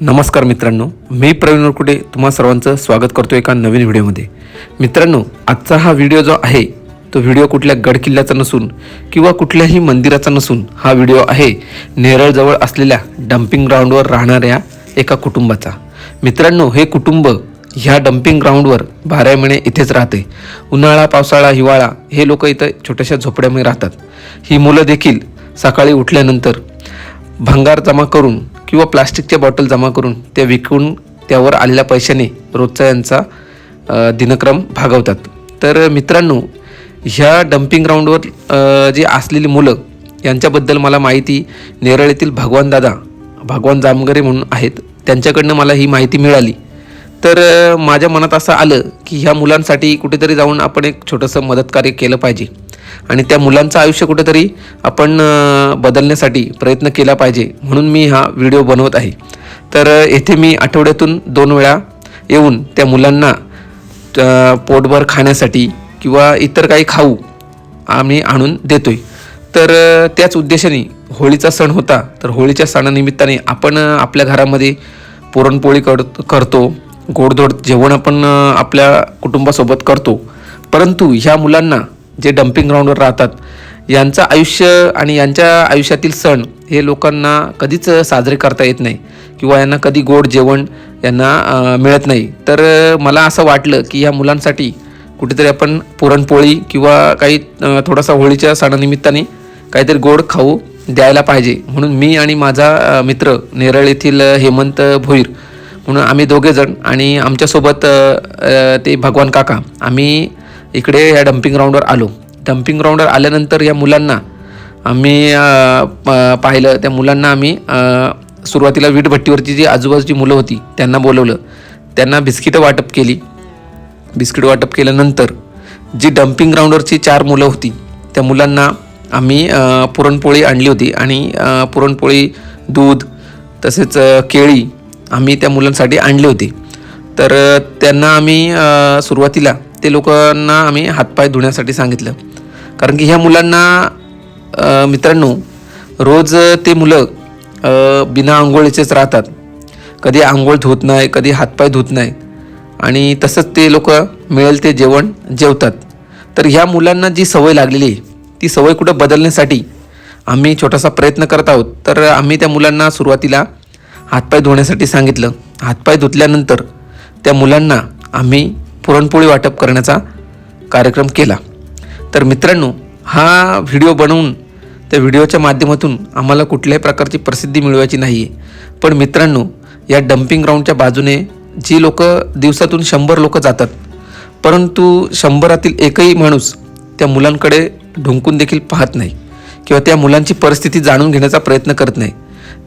नमस्कार मित्रांनो मी प्रवीण वरकुटे तुम्हा सर्वांचं स्वागत करतो एका नवीन व्हिडिओमध्ये. मित्रांनो आजचा हा व्हिडिओ जो आहे तो व्हिडिओ कुठल्या गडकिल्ल्याचा नसून किंवा कुठल्याही मंदिराचा नसून हा व्हिडिओ आहे नेरळजवळ असलेल्या डम्पिंग ग्राउंडवर राहणाऱ्या एका कुटुंबाचा. मित्रांनो हे कुटुंब ह्या डम्पिंग ग्राउंडवर बारा महिने इथेच राहते. उन्हाळा पावसाळा हिवाळा हे लोक इथं छोट्याशा झोपड्यामध्ये राहतात. ही मुलं देखील सकाळी उठल्यानंतर भंगार जमा करून किंवा प्लास्टिकच्या बॉटल जमा करून त्या विकून त्यावर आलेल्या पैशाने रोजचा यांचा दिनक्रम भागवतात. तर मित्रांनो ह्या डम्पिंग ग्राउंडवर जे जी असलेली मुलं यांच्याबद्दल मला माहिती नेरळ येथील भगवान दादा भगवान जामगरे म्हणून आहेत त्यांच्याकडनं मला ही माहिती मिळाली. तर माझ्या मनात असं आलं की ह्या मुलांसाठी कुठेतरी जाऊन आपण एक छोटंसं मदतकार्य केलं पाहिजे. आणि त्या मुलांचं आयुष्य कुठेतरी आपण बदलण्यासाठी प्रयत्न केला पाहिजे म्हणून मी हा व्हिडिओ बनवत आहे. तर येथे मी आठवड्यातून दोन वेळा येऊन त्या मुलांना पोटभर खाण्यासाठी किंवा इतर काही खाऊ आम्ही आणून देतोय. तर त्याच उद्देशाने होळीचा सण होता. तर होळीच्या सणानिमित्ताने आपण आपल्या घरामध्ये पुरणपोळी कर करतो. गोडधोड जेवण आपण आपल्या कुटुंबासोबत करतो. परंतु ह्या मुलांना जे डम्पिंग ग्राउंडवर राहतात यांचं आयुष्य आणि यांच्या आयुष्यातील सण हे लोकांना कधीच साजरे करता येत नाही किंवा यांना कधी गोड जेवण यांना मिळत नाही. तर मला असं वाटलं की ह्या मुलांसाठी कुठेतरी आपण पुरणपोळी किंवा काही थोडासा होळीच्या सणानिमित्ताने काहीतरी गोड खाऊ द्यायला पाहिजे. म्हणून मी आणि माझा मित्र नेरळ येथील हेमंत भोईर म्हणून आम्ही दोघेजण आणि आमच्यासोबत ते भगवान काका आम्ही इकडे ह्या डम्पिंग ग्राउंडवर आलो. डम्पिंग ग्राउंडवर आल्यानंतर या मुलांना आम्ही प- पाहिलं. त्या मुलांना आम्ही सुरुवातीला वीटभट्टीवरची जी आजूबाजूची मुलं होती त्यांना बोलवलं. त्यांना बिस्किटं वाटप केली. बिस्किट वाटप केल्यानंतर जी डम्पिंग ग्राउंडवरची चार मुलं होती त्या मुलांना आम्ही पुरणपोळी आणली होती. आणि पुरणपोळी दूध तसेच केळी आम्ही त्या मुलांसाठी आणली होती. तर त्यांना आम्ही सुरुवातीला ते लोकांना आम्ही हातपाय धुण्यासाठी सांगितलं. कारण की ह्या मुलांना मित्रांनो रोज ते मुलं बिना आंघोळीचेच राहतात. कधी आंघोळ धुत नाही कधी हातपाय धुत नाही. आणि तसंच ते लोक मिळेल ते जेवण जेवतात. तर ह्या मुलांना जी सवय लागलेली आहे ती सवय कुठं बदलण्यासाठी आम्ही छोटासा प्रयत्न करत आहोत. तर आम्ही त्या मुलांना सुरुवातीला हातपाय धुण्यासाठी सांगितलं. हातपाय धुतल्यानंतर त्या मुलांना आम्ही पुरणपोळी वाटप करण्याचा कार्यक्रम केला. तर मित्रांनो हा व्हिडिओ बनवून त्या व्हिडिओच्या माध्यमातून आम्हाला कुठल्याही प्रकारची प्रसिद्धी मिळवायची नाही. आहे पण मित्रांनो या डम्पिंग ग्राउंडच्या बाजूने जी लोक दिवसातून शंभर लोक जातात परंतु शंभरातील एकही माणूस त्या मुलांकडे ढुंकून देखील पाहत नाही किंवा त्या मुलांची परिस्थिती जाणून घेण्याचा प्रयत्न करत नाही.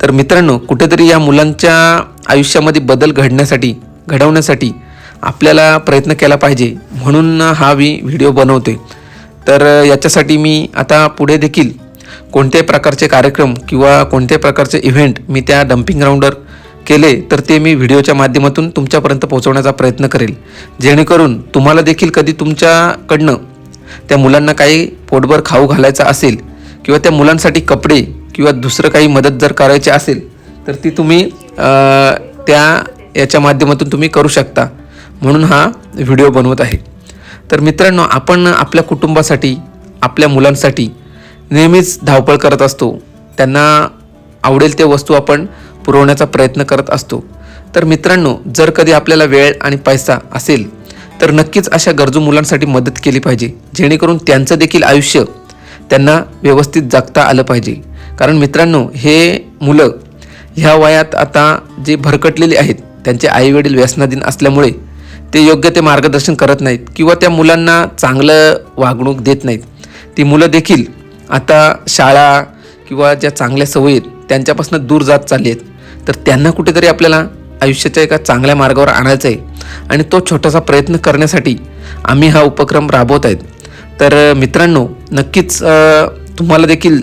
तर मित्रांनो कुठेतरी या मुलांच्या आयुष्यामध्ये बदल घडण्यासाठी घडवण्यासाठी आपल्याला प्रयत्न केला पाहिजे म्हणून हा मी व्हिडिओ बनवते तर याच्यासाठी मी आता पुढे देखील कोणत्याही प्रकारचे कार्यक्रम किंवा कोणत्याही प्रकारचे इव्हेंट मी त्या डम्पिंग ग्राउंडवर केले तर ते मी व्हिडिओच्या माध्यमातून तुमच्यापर्यंत पोहोचवण्याचा प्रयत्न करेल. जेणेकरून तुम्हाला देखील कधी तुमच्याकडनं त्या मुलांना काही पोटभर खाऊ घालायचा असेल किंवा त्या मुलांसाठी कपडे किंवा दुसरं काही मदत जर करायची असेल तर ती तुम्ही त्या याच्या माध्यमातून तुम्ही करू शकता. म्हणून हा व्हिडिओ बनवत आहे. तर मित्रांनो आपण आपल्या कुटुंबासाठी आपल्या मुलांसाठी नेहमीच धावपळ करत असतो. त्यांना आवडेल ते वस्तू आपण पुरवण्याचा प्रयत्न करत असतो. तर मित्रांनो जर कधी आपल्याला वेळ आणि पैसा असेल तर नक्कीच अशा गरजू मुलांसाठी मदत केली पाहिजे. जेणेकरून त्यांचं देखील आयुष्य त्यांना व्यवस्थित जगता आलं पाहिजे. कारण मित्रांनो हे मुलं ह्या वयात आता जे भरकटलेले आहेत त्यांचे आईवडील व्यसनाधीन असल्यामुळे ते योग्य ते मार्गदर्शन करत नाहीत किंवा त्या मुलांना चांगलं वागणूक देत नाहीत. ती मुलं देखील आता शाळा किंवा ज्या चांगल्या सवयी आहेत त्यांच्यापासून दूर जात चालली आहेत. तर त्यांना कुठेतरी आपल्याला आयुष्याच्या एका चांगल्या मार्गावर आणायचं आहे. आणि तो छोटासा प्रयत्न करण्यासाठी आम्ही हा उपक्रम राबवत आहेत. तर मित्रांनो नक्कीच तुम्हाला देखील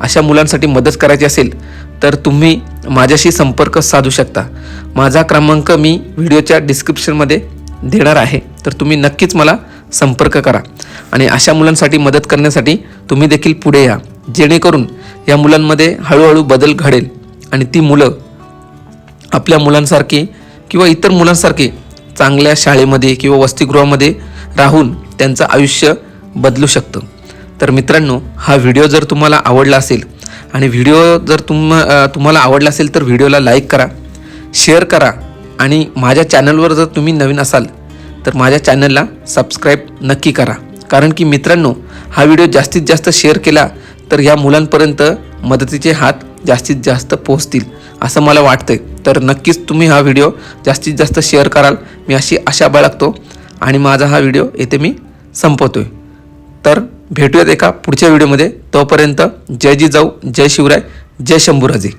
अशा मुलांसाठी मदत करायची असेल तर तुम्ही माझ्याशी संपर्क साधू शकता. माझा क्रमांक मी व्हिडिओच्या डिस्क्रिप्शनमध्ये देणार आहे तर तुम्ही नक्कीच मला संपर्क करा. आणि अशा मुलांसाठी मदत करण्यासाठी तुम्ही देखील पुढे या. जेणेकरून या मुलांमध्ये हळूहळू बदल घडेल आणि ती मुलं आपल्या मुलांसारखी किंवा इतर मुलांसारखी चांगल्या शाळेमध्ये किंवा वसतिगृहामध्ये राहून त्यांचं आयुष्य बदलू शकतं. तर मित्रांनो हा व्हिडिओ जर तुम्हाला आवडला असेल आणि व्हिडिओ जर तुम तुम्हाला आवडला असेल तर व्हिडिओला लाईक करा शेअर करा आणि माझ्या चॅनलवर जर तुम्ही नवीन असाल तर माझ्या चॅनलला सबस्क्राईब नक्की करा. कारण की मित्रांनो हा व्हिडिओ जास्तीत जास्त शेअर केला तर ह्या मुलांपर्यंत मदतीचे हात जास्तीत जास्त पोहोचतील असं मला वाटतंय. तर नक्कीच तुम्ही हा व्हिडिओ जास्तीत जास्त शेअर कराल. मी अशी आशा बाळगतो आणि माझा हा व्हिडिओ येथे मी संपवतोय. तर भेटूयात एका पुढच्या व्हिडिओमध्ये तोपर्यंत जय जी जाऊ जय शिवराय जय शंभूराजे.